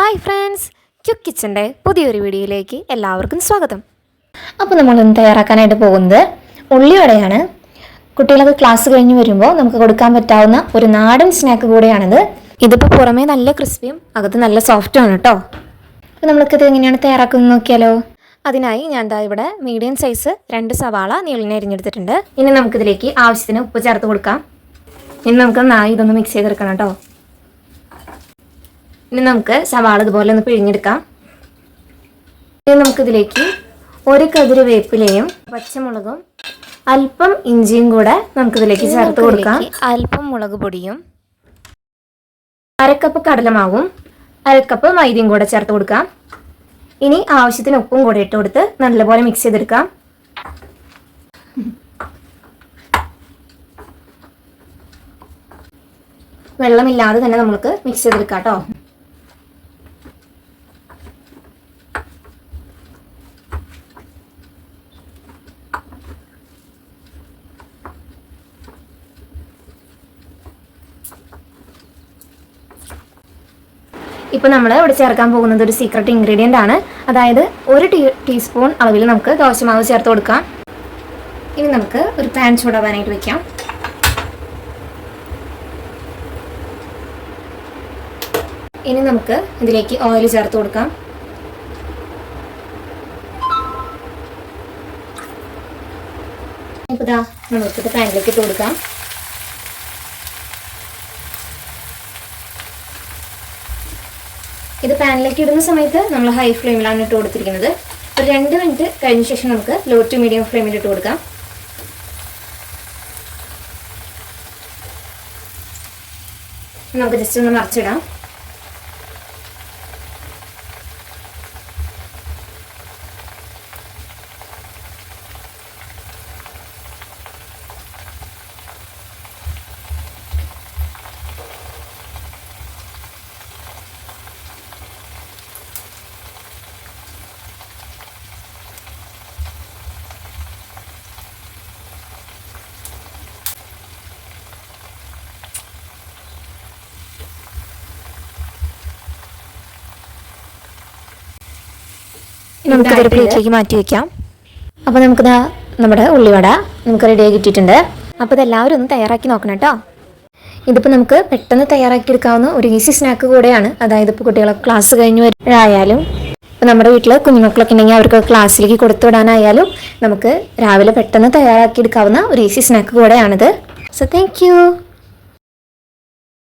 Hi friends quick കിച്ചന്റെ പുതിയൊരു വീഡിയോയിലേക്ക് എല്ലാവർക്കും സ്വാഗതം. അപ്പോൾ നമ്മൾ ഇന്ന് തയ്യാറാക്കാനായിട്ട് പോകുന്നത് ഉള്ളിവടയാണ്. കുട്ടികളൊക്കെ ക്ലാസ് കഴിഞ്ഞ് വരുമ്പോൾ നമുക്ക് കൊടുക്കാൻ പറ്റാവുന്ന ഒരു നാടൻ സ്നാക്ക് കൂടെയാണിത്. ഇതിപ്പോൾ പുറമേ നല്ല ക്രിസ്പിയും അകത്ത് നല്ല സോഫ്റ്റുമാണ് കേട്ടോ അപ്പോൾ നമ്മൾക്കിത് എങ്ങനെയാണ് തയ്യാറാക്കുന്നത് നോക്കിയാലോ? അതിനായി ഞാൻ ദാ ഇവിടെ മീഡിയം സൈസ് രണ്ട് സവാള നീളിനെ അരിഞ്ഞെടുത്തിട്ടുണ്ട്. ഇനി നമുക്കിതിലേക്ക് ആവശ്യത്തിന് ഉപ്പ് ചേർത്ത് കൊടുക്കാം. ഇനി നമുക്ക് നായി ഇതൊന്ന് മിക്സ് ചെയ്തെടുക്കണം കേട്ടോ ഇനി നമുക്ക് സവാള ഇതുപോലെ ഒന്ന് പിഴിഞ്ഞെടുക്കാം. ഇനി നമുക്കിതിലേക്ക് ഒരു കതിര് വേപ്പിലയും പച്ചമുളകും അല്പം ഇഞ്ചിയും കൂടെ നമുക്കിതിലേക്ക് ചേർത്ത് കൊടുക്കാം. അല്പം മുളക് പൊടിയും അരക്കപ്പ് കടലമാവും അരക്കപ്പ് മൈദയും കൂടെ ചേർത്ത് കൊടുക്കാം. ഇനി ആവശ്യത്തിന് ഉപ്പും കൂടെ ഇട്ട് കൊടുത്ത് നല്ലപോലെ മിക്സ് ചെയ്തെടുക്കാം. വെള്ളമില്ലാതെ തന്നെ നമുക്ക് മിക്സ് ചെയ്തെടുക്കാം കേട്ടോ. ഇപ്പോൾ നമ്മൾ ഇവിടെ ചേർക്കാൻ പോകുന്നത് ഒരു സീക്രട്ട് ഇൻഗ്രീഡിയന്റ് ആണ്. അതായത് ഒരു ടീ ടീസ്പൂൺ അളവിൽ നമുക്ക് ദോശമാവ് ചേർത്ത് കൊടുക്കാം. ഇനി നമുക്ക് ഒരു പാൻ ചൂടാവാനായിട്ട് വെക്കാം. ഇനി നമുക്ക് ഇതിലേക്ക് ഓയിൽ ചേർത്ത് കൊടുക്കാം. ഇപ്പോൾ ഇതാ പാനിലേക്ക് ഇട്ട് കൊടുക്കാം. ഇത് പാനിലേക്ക് ഇടുന്ന സമയത്ത് നമ്മൾ ഹൈ ഫ്ലെയിമിലാണ് ഇട്ട് കൊടുത്തിരിക്കുന്നത്. ഒരു രണ്ട് മിനിറ്റ് കഴിഞ്ഞ ശേഷം നമുക്ക് ലോ ടു മീഡിയം ഫ്ലെയിമിൽ ഇട്ട് കൊടുക്കാം. നമുക്ക് ജസ്റ്റ് ഒന്ന് മറിച്ചിടാം. നമുക്കിതൊരു പ്ലേറ്റിലേക്ക് മാറ്റി വെക്കാം. അപ്പോൾ നമുക്കിതാ നമ്മുടെ ഉള്ളിവട നമുക്ക് റെഡിയാക്കി കിട്ടിയിട്ടുണ്ട് അപ്പോൾ ഇതെല്ലാവരും ഒന്ന് തയ്യാറാക്കി നോക്കണം കേട്ടോ. ഇതിപ്പോൾ നമുക്ക് പെട്ടെന്ന് തയ്യാറാക്കി എടുക്കാവുന്ന ഒരു ഈസി സ്നാക്ക് കൂടെയാണ്. അതായത് ഇപ്പോൾ കുട്ടികളൊക്കെ ക്ലാസ് കഴിഞ്ഞ് വരായാലും ഇപ്പോൾ നമ്മുടെ വീട്ടിൽ കുഞ്ഞുമക്കളൊക്കെ ഉണ്ടെങ്കിൽ അവർക്ക് ക്ലാസ്സിലേക്ക് കൊടുത്തു വിടാനായാലും നമുക്ക് രാവിലെ പെട്ടെന്ന് തയ്യാറാക്കി എടുക്കാവുന്ന ഒരു easy snack കൂടെയാണിത്. So thank you